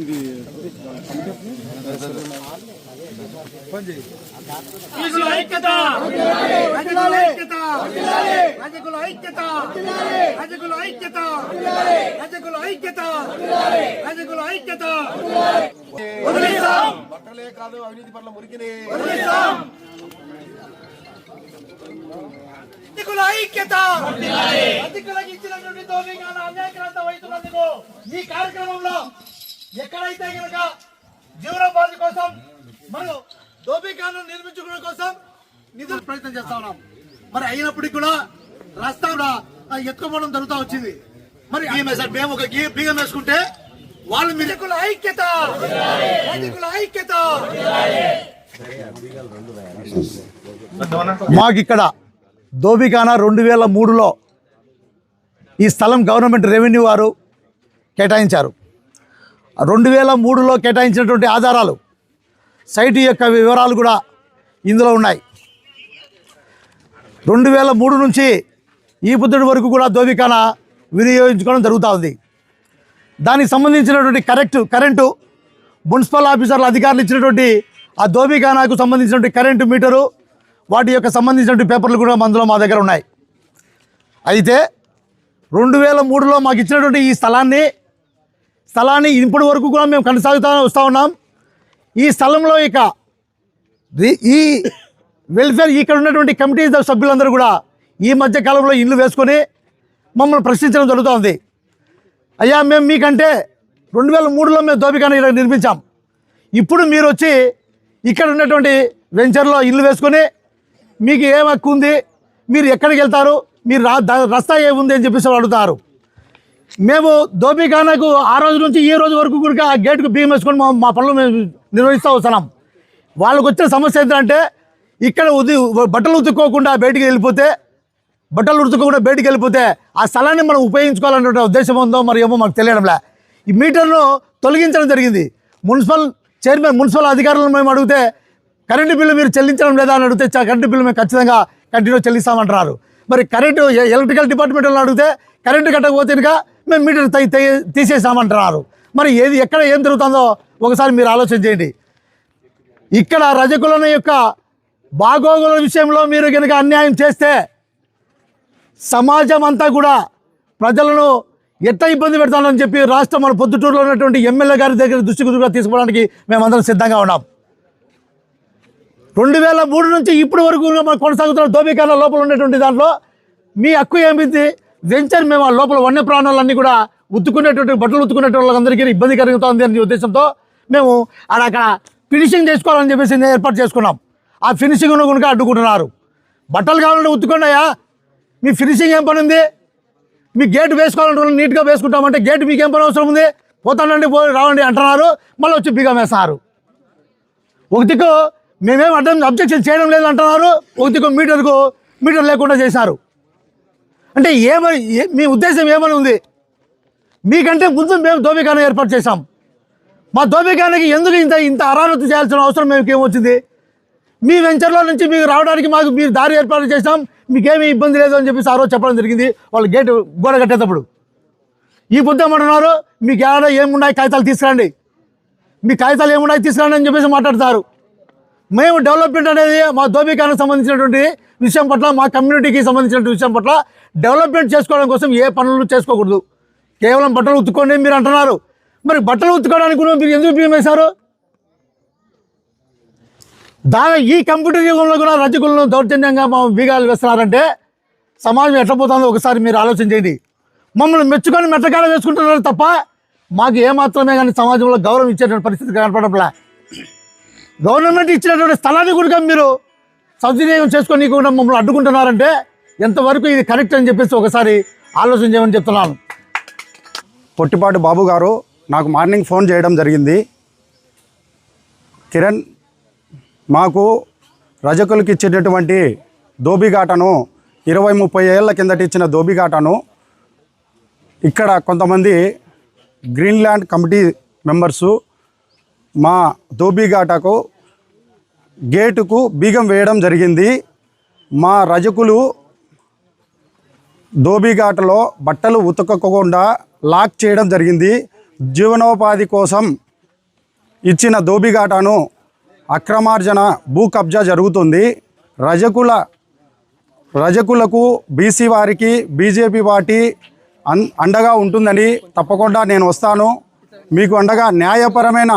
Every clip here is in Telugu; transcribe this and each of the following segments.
ఇది ప్రజల ఐక్యత! ప్రజల ఐక్యత! ప్రజల ఐక్యత! ప్రజల ఐక్యత! ప్రజల ఐక్యత! ప్రజల ఐక్యత! బట్టలే కాదు అవినీతి పట్ల మురికిని. ప్రజల ఐక్యత! అధికులకు ఇచ్చినటువంటి దోపిగాన అన్యాయక్రాంత వహిస్తున్నందుకు ఈ కార్యక్రమంలో ఎక్కడైతే కనుక జీవనోపాధి కోసం మనం దోపికాను నిర్మించుకోవడం కోసం నిధులు ప్రయత్నం చేస్తా ఉన్నాం. మరి అయినప్పటికీ కూడా రస్తా ఎత్తుకోవడం జరుగుతూ వచ్చింది. మరి మేము ఒక గి- బియ్యం వేసుకుంటే వాళ్ళు మిరకుల ఐక్యత! ఐక్యత! మాకు ఇక్కడ దోబికానా రెండు వేల మూడులో ఈ స్థలం గవర్నమెంట్ రెవెన్యూ వారు కేటాయించారు. రెండు వేల మూడులో కేటాయించినటువంటి ఆధారాలు. సైట్ యొక్క వివరాలు కూడా ఇందులో ఉన్నాయి. రెండు వేల మూడు నుంచి ఈ బుద్ధుడి వరకు కూడా దోబికానా వినియోగించుకోవడం జరుగుతూ ఉంది. దానికి సంబంధించినటువంటి కరెక్ట్ కరెంటు మున్సిపల్ ఆఫీసర్ల అధికారులు ఇచ్చినటువంటి ఆ దోబిఖానాకు సంబంధించినటువంటి కరెంటు మీటరు వాటి యొక్క సంబంధించినటువంటి పేపర్లు కూడా అందులో మా దగ్గర ఉన్నాయి. అయితే రెండు వేల మూడులో మాకు ఇచ్చినటువంటి ఈ స్థలాన్ని స్థలాన్ని ఇప్పటి వరకు కూడా మేము కొనసాగుతా వస్తూ ఉన్నాం. ఈ స్థలంలో ఇక ఈ వెల్ఫేర్ ఇక్కడ ఉన్నటువంటి కమిటీ సభ్యులందరూ కూడా ఈ మధ్య కాలంలో ఇల్లు వేసుకొని మమ్మల్ని ప్రశ్నించడం జరుగుతుంది. అయ్యా మేము మీకంటే రెండు వేల మూడులో మేము దోపికాన్ని ఇక్కడ నిర్మించాం. ఇప్పుడు మీరు వచ్చి ఇక్కడ ఉన్నటువంటి వెంచర్లో ఇల్లు వేసుకొని మీకు ఏం హక్కు ఉంది? మీరు ఎక్కడికి వెళ్తారు? మీరు రా దా- రస్తా ఏముంది అని చెప్పేసి అడుగుతారు. మేము దోపిఖానాకు ఆ రోజు నుంచి ఈ రోజు వరకు కూడా ఆ గేటుకు బియ్యం వేసుకొని మా మా పనులు మేము నిర్వహిస్తూ వస్తున్నాం. వాళ్ళకు వచ్చిన సమస్య ఏంటంటే ఇక్కడ ఉది బట్టలు ఉతుక్కోకుండా బయటికి వెళ్ళిపోతే బట్టలు ఉతుక్కోకుండా బయటికి వెళ్ళిపోతే ఆ స్థలాన్ని మనం ఉపయోగించుకోవాలనే ఉద్దేశం ఉందో మరి ఏమో మాకు తెలియడంలే. ఈ మీటర్ను తొలగించడం జరిగింది. మున్సిపల్ చైర్మన్ మున్సిపల్ అధికారులను మేము అడిగితే కరెంటు బిల్లు మీరు చెల్లించడం లేదా? అని అడిగితే కరెంటు బిల్లు మేము ఖచ్చితంగా కంటిన్యూ చెల్లిస్తామంటున్నారు. మరి కరెంటు ఎలక్ట్రికల్ డిపార్ట్మెంట్ వాళ్ళు అడిగితే కరెంటు కట్టకపోతే మేము మీటర్ తీసేసామంటున్నారు. మరి ఏది ఎక్కడ ఏం జరుగుతుందో ఒకసారి మీరు ఆలోచన చేయండి. ఇక్కడ రజకులను యొక్క బాగోగుల విషయంలో మీరు కనుక అన్యాయం చేస్తే సమాజం అంతా కూడా ప్రజలను ఎట్ట ఇబ్బంది పెడతానని చెప్పి రాష్ట్రం మన పొద్దుటూరులో ఉన్నటువంటి ఎమ్మెల్యే గారి దగ్గర దృష్టి గురుగా తీసుకోవడానికి మేమందరం సిద్ధంగా ఉన్నాం. రెండు వేల మూడు నుంచి ఇప్పటి వరకు మనం కొనసాగుతున్న దోబీకరణ లోపల ఉన్నటువంటి దాంట్లో మీ హక్కు ఏమిటి? వెంచర్ మేము ఆ లోపల వన్య ప్రాణాలన్నీ కూడా ఉత్తుకునేటువంటి బట్టలు ఉత్తుకునేటువంటి వాళ్ళందరికీ ఇబ్బంది కలుగుతుంది అనే ఉద్దేశంతో మేము అక్కడ అక్కడ ఫినిషింగ్ చేసుకోవాలని చెప్పేసి ఏర్పాటు చేసుకున్నాం. ఆ ఫినిషింగ్ను కనుక అడ్డుకుంటున్నారు. బట్టలు కావాలంటే ఉత్తుకున్నాయా మీ ఫినిషింగ్ ఏం పని ఉంది? మీ గేట్ వేసుకోవాలంటే నీట్గా వేసుకుంటామంటే గేట్ మీకు ఏం పని అవసరం ఉంది? పోతానండి పో రావండి అంటున్నారు. మళ్ళీ వచ్చి బిగా వేస్తున్నారు ఒక దిక్కు మేమేం అర్థం అబ్జెక్షన్ చేయడం లేదు అంటున్నారు ఒక దిక్కు మీటర్కు మీటర్ లేకుండా చేశారు. అంటే ఏమని ఏ- మీ ఉద్దేశం ఏమని ఉంది? మీకంటే ముందు మేము దోబిఖాన ఏర్పాటు చేశాం. మా దోబిఖానకి ఎందుకు ఇంత ఇంత అరానతి చేయాల్సిన అవసరం మేము ఏమొచ్చింది? మీ వెంచర్లో నుంచి మీకు రావడానికి మాకు మీరు దారి ఏర్పాటు చేసాం మీకేమీ ఇబ్బంది లేదు అని చెప్పేసి ఆ రోజు చెప్పడం జరిగింది. వాళ్ళు గేటు గోడ కట్టేటప్పుడు. ఈ బుద్ధమంటున్నారు మీకు ఏమైనా ఏమున్నాయి కాగితాలు తీసుకురండి. మీ కాగితాలు ఏమున్నాయి తీసుకురండి అని చెప్పేసి మాట్లాడతారు. మేము డెవలప్మెంట్ అనేది మా దోబికానికి సంబంధించినటువంటి విషయం పట్ల మా కమ్యూనిటీకి సంబంధించినటువంటి విషయం పట్ల డెవలప్మెంట్ చేసుకోవడం కోసం ఏ పనులు చేసుకోకూడదు. కేవలం బట్టలు ఉత్తుకోండి మీరు అంటున్నారు. మరి బట్టలు ఉత్తుకోవడానికి కూడా మీరు ఎందుకు బియ్యం వేశారు దాని ఈ కంప్యూటర్ యుగంలో కూడా రజకులను దౌర్జన్యంగా మా బీగాలు వేస్తున్నారంటే సమాజం ఎట్లా పోతుందో ఒకసారి మీరు ఆలోచన చేయండి. మమ్మల్ని మెచ్చుకొని మెట్టకాడ వేసుకుంటున్నారు తప్ప మాకు ఏమాత్రమే కానీ సమాజంలో గౌరవం ఇచ్చేటువంటి పరిస్థితి కనపడట్లే. గవర్నమెంట్ ఇచ్చినటువంటి స్థలాన్ని కూడా మీరు సద్వినియోగం చేసుకొని కూడా మమ్మల్ని అడ్డుకుంటున్నారంటే ఎంతవరకు ఇది కరెక్ట్ అని చెప్పేసి ఒకసారి ఆలోచన చేయమని చెప్తున్నాను. పొట్టిపాటి బాబు గారు నాకు మార్నింగ్ ఫోన్ చేయడం జరిగింది. కిరణ్ మాకు రజకులకి ఇచ్చినటువంటి దోబిఘాటను ఇరవై ముప్పై ఏళ్ళ కిందట ఇచ్చిన దోబిఘాటను ఇక్కడ కొంతమంది గ్రీన్లాండ్ కమిటీ మెంబర్సు మా దోబిఘాటకు గేటుకు బీగం వేయడం జరిగింది. మా రజకులు ధోబీఘాటలో బట్టలు ఉతకకుండా లాక్ చేయడం జరిగింది. జీవనోపాధి కోసం ఇచ్చిన ధోబీఘాటను అక్రమార్జన భూ కబ్జా జరుగుతుంది. రజకుల రజకులకు బీసీ వారికి బీజేపీ పార్టీ అన్ అండగా ఉంటుందని తప్పకుండా నేను వస్తాను. మీకు అండగా న్యాయపరమైన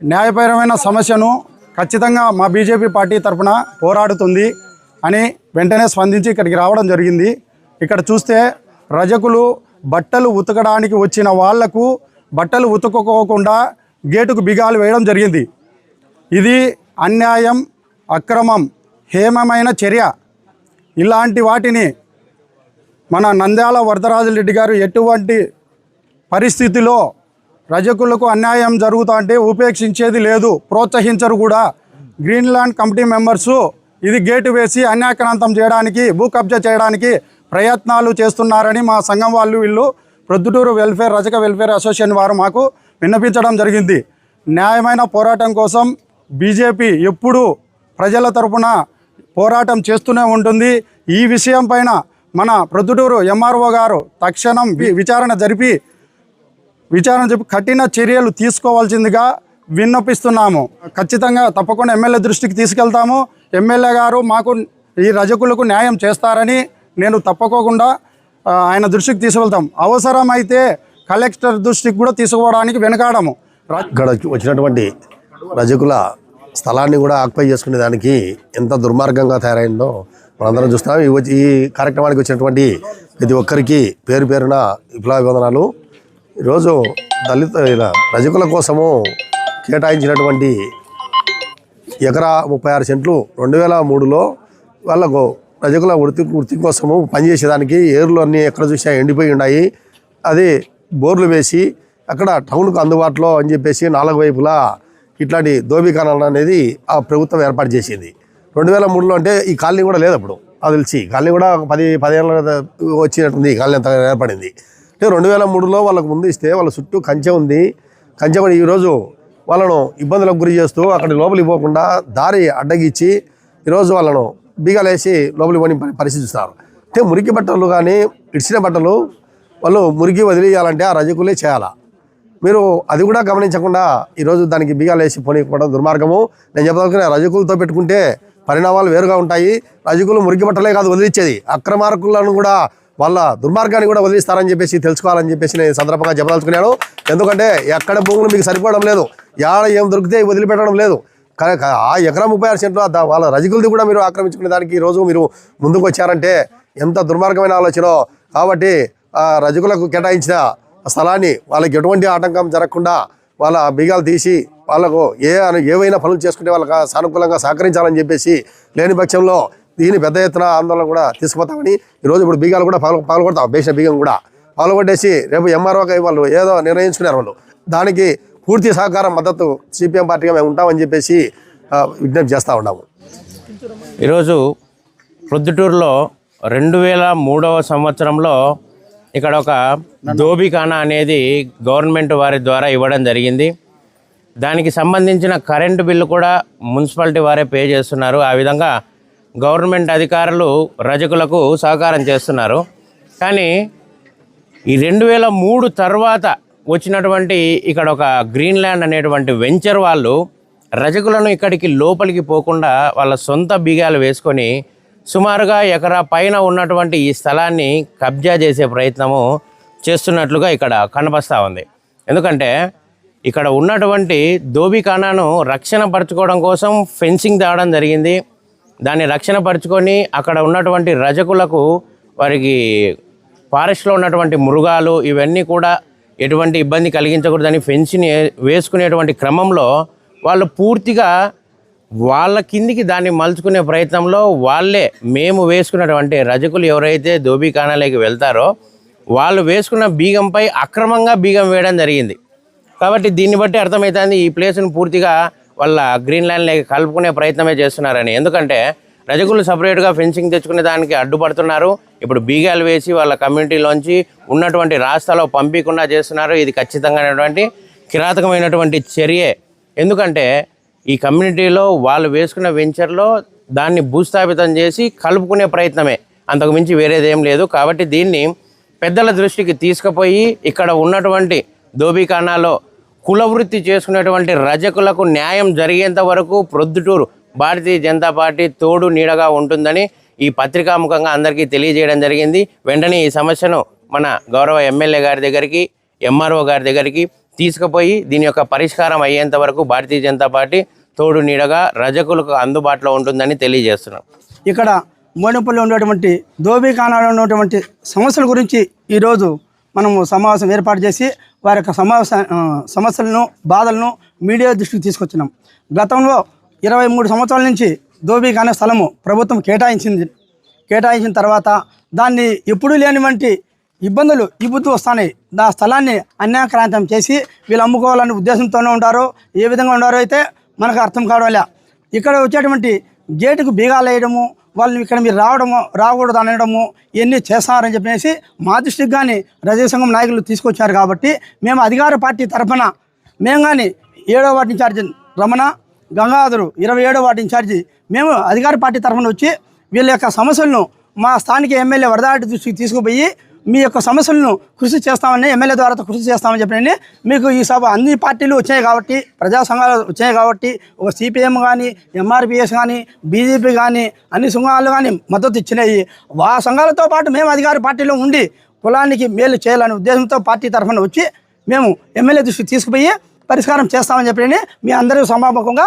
న్యాయపరమైన సమస్యను ఖచ్చితంగా మా బీజేపీ పార్టీ తరఫున పోరాడుతుంది అని వెంటనే స్పందించి ఇక్కడికి రావడం జరిగింది. ఇక్కడ చూస్తే రజకులు బట్టలు ఉతకడానికి వచ్చిన వాళ్ళకు బట్టలు ఉతుకోకుండా గేటుకు బిగాలు వేయడం జరిగింది. ఇది అన్యాయం అక్రమం హేమమైన చర్య. ఇలాంటి వాటిని మన నంద్యాల వరదరాజరెడ్డి గారు ఎటువంటి పరిస్థితిలో రజకులకు అన్యాయం జరుగుతా అంటే ఉపేక్షించేది లేదు ప్రోత్సహించరు కూడా. గ్రీన్లాండ్ కమిటీ మెంబర్సు ఇది గేటు వేసి అన్యాక్రాంతం చేయడానికి భూ కబ్జా చేయడానికి ప్రయత్నాలు చేస్తున్నారని మా సంఘం వాళ్ళు వీళ్ళు Proddatur welfare Rajaka welfare association వారు మాకు విన్నపించడం జరిగింది. న్యాయమైన పోరాటం కోసం బీజేపీ ఎప్పుడూ ప్రజల తరపున పోరాటం చేస్తూనే ఉంటుంది. ఈ విషయం పైన మన ప్రొద్దుటూరు ఎంఆర్ఓ గారు తక్షణం విచారణ జరిపి విచారణ జరిపి కఠిన చర్యలు తీసుకోవాల్సిందిగా విన్నపిస్తున్నాము. ఖచ్చితంగా తప్పకుండా ఎమ్మెల్యే దృష్టికి తీసుకెళ్తాము. ఎమ్మెల్యే గారు మాకు ఈ రజకులకు న్యాయం చేస్తారని నేను తప్పకోకుండా ఆయన దృష్టికి తీసుకెళ్తాం. అవసరమైతే కలెక్టర్ దృష్టికి కూడా తీసుకోవడానికి వెనకాడము. ఇక్కడ వచ్చినటువంటి రజకుల స్థలాన్ని కూడా ఆక్యుపై చేసుకునే దానికి ఎంత దుర్మార్గంగా తయారైందో మనందరం చూస్తాం. ఈ వచ్చి ఈ కార్యక్రమానికి వచ్చినటువంటి ప్రతి ఒక్కరికి పేరు పేరున విప్లవాభివందనాలు ఈరోజు దళిత ఇలా రజకుల కోసము కేటాయించినటువంటి ఎకరా ముప్పై ఆరు సెంట్లు రెండు వేల మూడులో వాళ్ళకు ప్రజల వృత్తి వృత్తి కోసము పనిచేసేదానికి ఏర్లు అన్నీ ఎక్కడ చూసినా ఎండిపోయి ఉన్నాయి. అది బోర్లు వేసి అక్కడ టౌన్కు అందుబాటులో అని చెప్పేసి నాలుగు వైపులా ఇట్లాంటి ధోబీకరణ అనేది ఆ ప్రభుత్వం ఏర్పాటు చేసింది. రెండు వేల మూడులో అంటే ఈ కాలనీ కూడా లేదు అప్పుడు. అది తెలిసి కాలనీ కూడా ఒక పది పదేళ్ళ వచ్చినట్టుంది ఈ కాలనీ అంత ఏర్పడింది. అంటే రెండు వేల మూడులో వాళ్ళకు ముందు ఇస్తే వాళ్ళ చుట్టూ కంచె ఉంది. కంచె కూడా ఈరోజు వాళ్ళను ఇబ్బందులకు గురి చేస్తూ అక్కడ లోపలికి పోకుండా దారి అడ్డగిచ్చి ఈరోజు వాళ్ళను బీగాలేసి లోపలికి పోని పరిశీలిస్తారు పరిస్థితి అంటే మురికి బట్టలు కానీ ఇడిచిన బట్టలు వాళ్ళు మురికి వదిలేయాలంటే ఆ రజకులే చేయాలా? మీరు అది కూడా గమనించకుండా ఈరోజు దానికి బిగాలేసి పోనీకపోవడం దుర్మార్గము. నేను చెప్పదలుచుకునే రజకులతో పెట్టుకుంటే పరిణామాలు వేరుగా ఉంటాయి. రజకులు మురికి బట్టలే కాదు వదిలించేది అక్రమార్కులను కూడా వాళ్ళ దుర్మార్గాన్ని కూడా వదిలిస్తారని చెప్పేసి తెలుసుకోవాలని చెప్పేసి నేను సందర్భంగా చెప్పదలుచుకున్నాను. ఎందుకంటే ఎక్కడ భూములు మీకు సరిపోవడం లేదు. యాడ ఏం దొరికితే వదిలిపెట్టడం లేదు. ఆ ఎకరా ముప్పై ఆరు సెంట్లు వాళ్ళ రజకులది కూడా మీరు ఆక్రమించుకునే దానికి ఈరోజు మీరు ముందుకు వచ్చారంటే ఎంత దుర్మార్గమైన ఆలోచన. కాబట్టి ఆ రజకులకు కేటాయించిన స్థలాన్ని వాళ్ళకి ఎటువంటి ఆటంకం జరగకుండా వాళ్ళ బిగాలు తీసి వాళ్ళకు ఏ ఏవైనా పనులు చేసుకుంటే వాళ్ళకి సానుకూలంగా సహకరించాలని చెప్పేసి లేని పక్షంలో దీని పెద్ద ఎత్తున ఆందోళన కూడా తీసుకుపోతామని ఈరోజు ఇప్పుడు బీగాలు కూడా పాల్గొ పాల్గొడతాం బేసిన బీగం కూడా. పాల్గొట్టేసి రేపు ఎంఆర్ఓకి వాళ్ళు ఏదో నిర్ణయించుకున్నారు వాళ్ళు. దానికి పూర్తి సహకారం మద్దతు సిపిఎం పార్టీగా మేము ఉంటామని చెప్పేసి విజ్ఞప్తి చేస్తూ ఉన్నాము. ఈరోజు ప్రొద్దుటూరులో రెండు వేల మూడవ సంవత్సరంలో ఇక్కడ ఒక దోబిఖానా అనేది గవర్నమెంట్ వారి ద్వారా ఇవ్వడం జరిగింది. దానికి సంబంధించిన కరెంటు బిల్లు కూడా మున్సిపాలిటీ వారే పే చేస్తున్నారు. ఆ విధంగా గవర్నమెంట్ అధికారులు రజకులకు సహకారం చేస్తున్నారు. కానీ ఈ రెండు వేల మూడు తర్వాత వచ్చినటువంటి ఇక్కడ ఒక గ్రీన్ ల్యాండ్ అనేటువంటి వెంచర్ వాళ్ళు రజకులను ఇక్కడికి లోపలికి పోకుండా వాళ్ళ సొంత బిగాలు వేసుకొని సుమారుగా ఎకరా పైన ఉన్నటువంటి ఈ స్థలాన్ని కబ్జా చేసే ప్రయత్నము చేస్తున్నట్లుగా ఇక్కడ కనిపిస్తూ ఉంది. ఎందుకంటే ఇక్కడ ఉన్నటువంటి దోబిఖానాను రక్షణ పరచుకోవడం కోసం ఫెన్సింగ్ తేవడం జరిగింది. దాన్ని రక్షణ పరుచుకొని అక్కడ ఉన్నటువంటి రజకులకు వారికి ఫారెస్ట్లో ఉన్నటువంటి మృగాలు ఇవన్నీ కూడా ఎటువంటి ఇబ్బంది కలిగించకూడదని ఫెన్స్ని వేసుకునేటువంటి క్రమంలో వాళ్ళు పూర్తిగా వాళ్ళ కిందికి దాన్ని మలుచుకునే ప్రయత్నంలో వాళ్ళే మేము వేసుకున్నటువంటి రజకులు ఎవరైతే దోబీఖానాలోకి వెళ్తారో వాళ్ళు వేసుకున్న బీగంపై అక్రమంగా బీగం వేయడం జరిగింది. కాబట్టి దీన్ని బట్టి అర్థమవుతుంది ఈ ప్లేస్ను పూర్తిగా వాళ్ళ గ్రీన్ ల్యాండ్లోకి కలుపుకునే ప్రయత్నమే చేస్తున్నారని. ఎందుకంటే రజకులు సపరేట్గా ఫెన్సింగ్ తెచ్చుకునే దానికి అడ్డుపడుతున్నారు. ఇప్పుడు బీగాలు వేసి వాళ్ళ కమ్యూనిటీలోంచి ఉన్నటువంటి రాస్తాలో పంపించకుండా చేస్తున్నారు. ఇది ఖచ్చితంగానటువంటి కిరాతకమైనటువంటి చర్యే. ఎందుకంటే ఈ కమ్యూనిటీలో వాళ్ళు వేసుకున్న వెంచర్లో దాన్ని భూస్థాపితం చేసి కలుపుకునే ప్రయత్నమే. అంతకు మించి వేరేదేం లేదు. కాబట్టి దీన్ని పెద్దల దృష్టికి తీసుకుపోయి ఇక్కడ ఉన్నటువంటి దోబిఖానాలో కులవృత్తి చేసుకునేటువంటి రజకులకు న్యాయం జరిగేంత వరకు ప్రొద్దుటూరు భారతీయ జనతా పార్టీ తోడు నీడగా ఉంటుందని ఈ పత్రికాముఖంగా అందరికీ తెలియజేయడం జరిగింది. వెంటనే ఈ సమస్యను మన గౌరవ ఎమ్మెల్యే గారి దగ్గరికి ఎంఆర్ఓ గారి దగ్గరికి తీసుకుపోయి దీని యొక్క పరిష్కారం అయ్యేంత వరకు భారతీయ జనతా పార్టీ తోడు నీడగా రజకులకు అందుబాటులో ఉంటుందని తెలియజేస్తున్నాం. ఇక్కడ మోడంపల్లి ఉన్నటువంటి దోబీఖానాలో ఉన్నటువంటి సమస్యల గురించి ఈరోజు మనము సమావేశం ఏర్పాటు చేసి వారి యొక్క సమావేశ సమస్యలను బాధలను మీడియా దృష్టికి తీసుకొచ్చినాం. గతంలో ఇరవై మూడు సంవత్సరాల నుంచి దోబీఖానా స్థలము ప్రభుత్వం కేటాయించింది. కేటాయించిన తర్వాత దాన్ని ఎప్పుడూ లేనివంటి ఇబ్బందులు ఇబ్బుతూ వస్తున్నాయి ఆ స్థలాన్ని అన్యాక్రాంతం చేసి వీళ్ళు అమ్ముకోవాలనే ఉద్దేశంతోనే ఉంటారో ఏ విధంగా ఉండారో అయితే మనకు అర్థం కావడం ఇక్కడ వచ్చేటువంటి గేటుకు బీగాలు వేయడము వాళ్ళని ఇక్కడ మీరు రావడము రాకూడదు అనడము ఇవన్నీ చేస్తారని చెప్పేసి మా దృష్టికి కానీ రజక సంఘం నాయకులు తీసుకొచ్చారు కాబట్టి మేము అధికార పార్టీ తరఫున మేము కానీ ఏడో వార్డు ఇన్ఛార్జి రమణ గంగాధరు ఇరవై ఏడో వార్డు ఇన్ఛార్జి మేము అధికార పార్టీ తరఫున వచ్చి వీళ్ళ యొక్క సమస్యలను మా స్థానిక ఎమ్మెల్యే వరదాటి దృష్టికి తీసుకుపోయి మీ యొక్క సమస్యలను కృషి చేస్తామని ఎమ్మెల్యే ద్వారా కృషి చేస్తామని చెప్పండి మీకు ఈ సభ అన్ని పార్టీలు వచ్చాయి కాబట్టి ప్రజా సంఘాలు వచ్చాయి కాబట్టి ఒక సిపిఎం కానీ ఎంఆర్పిఎస్ కానీ బీజేపీ కానీ అన్ని సంఘాలు కానీ మద్దతు ఇచ్చినాయి. ఆ సంఘాలతో పాటు మేము అధికార పార్టీలో ఉండి కులానికి మేలు చేయాలనే ఉద్దేశంతో పార్టీ తరఫున వచ్చి మేము ఎమ్మెల్యే దృష్టికి తీసుకుపోయి పరిష్కారం చేస్తామని చెప్పండి మీ అందరూ సమాపకంగా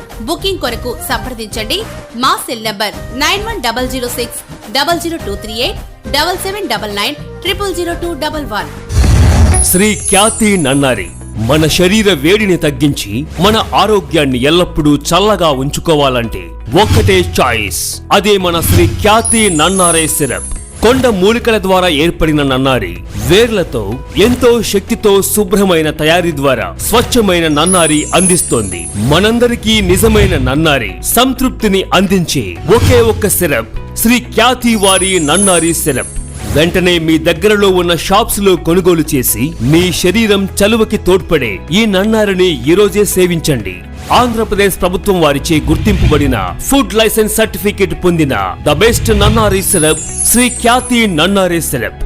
బుకింగ్ కొరకు సంప్రదించండి. మా cell number nine one double zero six double zero two three eight double seven double nine triple zero two double one. Shri Khyati Nannari మన శరీర వేడిని తగ్గించి మన ఆరోగ్యాన్ని ఎల్లప్పుడూ చల్లగా ఉంచుకోవాలంటే ఒక్కటే చాయిస్. అదే మన శ్రీ ఖ్యాతి నన్నారే సిరప్. కొండ మూలికల ద్వారా ఏర్పడిన నన్నారి వేర్లతో ఎంతో శక్తితో శుభ్రమైన తయారీ ద్వారా స్వచ్ఛమైన నన్నారి అందిస్తోంది. మనందరికీ నిజమైన నన్నారి సంతృప్తిని అందించే ఒకే ఒక్క సిరప్ శ్రీ ఖ్యాతి వారి నన్నారి సిరప్. వెంటనే మీ దగ్గరలో ఉన్న షాప్స్లో కొనుగోలు చేసి మీ శరీరం చలువకి తోడ్పడే ఈ నన్నారిని ఈరోజే సేవించండి. ఆంధ్రప్రదేశ్ ప్రభుత్వం వారిచే గుర్తింపుబడిన ఫుడ్ లైసెన్స్ సర్టిఫికేట్ పొందిన the best Nannari celeb Shri Khyati Nannari celeb